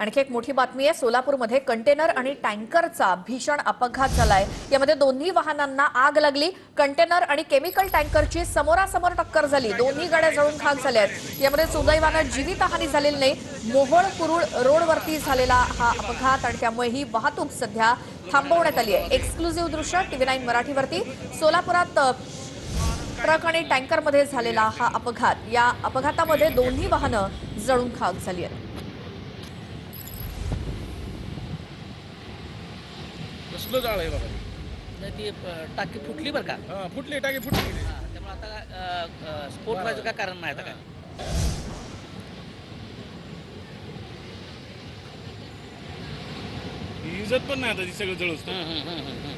आणखी एक मोठी बातमी आहे. सोलापूरमध्ये कंटेनर आणि टँकरचा भीषण अपघात झालाय. यामध्ये दोन्ही वाहनांना आग लागली. कंटेनर आणि केमिकल टँकरची समोरासमोर टक्कर झाली. दोन्ही गाड्या जळून खाक झाल्या आहेत. यामध्ये सुदैवानं जीवितहानी झालेली नाही. मोहोळ कुरुळ रोडवरती झालेला हा अपघात आणि त्यामुळे ही वाहतूक सध्या थांबवण्यात आली आहे. एक्सक्लुझिव्ह दृश्य टीव्ही नाईन मराठीवरती. सोलापुरात ट्रक आणि टँकरमध्ये झालेला हा अपघात. या अपघातामध्ये दोन्ही वाहनं जळून खाक झाली आहेत. कसलं जाळ आहे बघा नाही ती अ, टाकी फुटली बरं का? हा फुटली टाकी फुटली. हा, त्यामुळे आता अ, अ, स्फोट व्हायचं काय कारण नाही आता काय? ही इज्जत पण नाही आता ती सगळं जळूस हम्म, हम्म, हम्म, हम्म.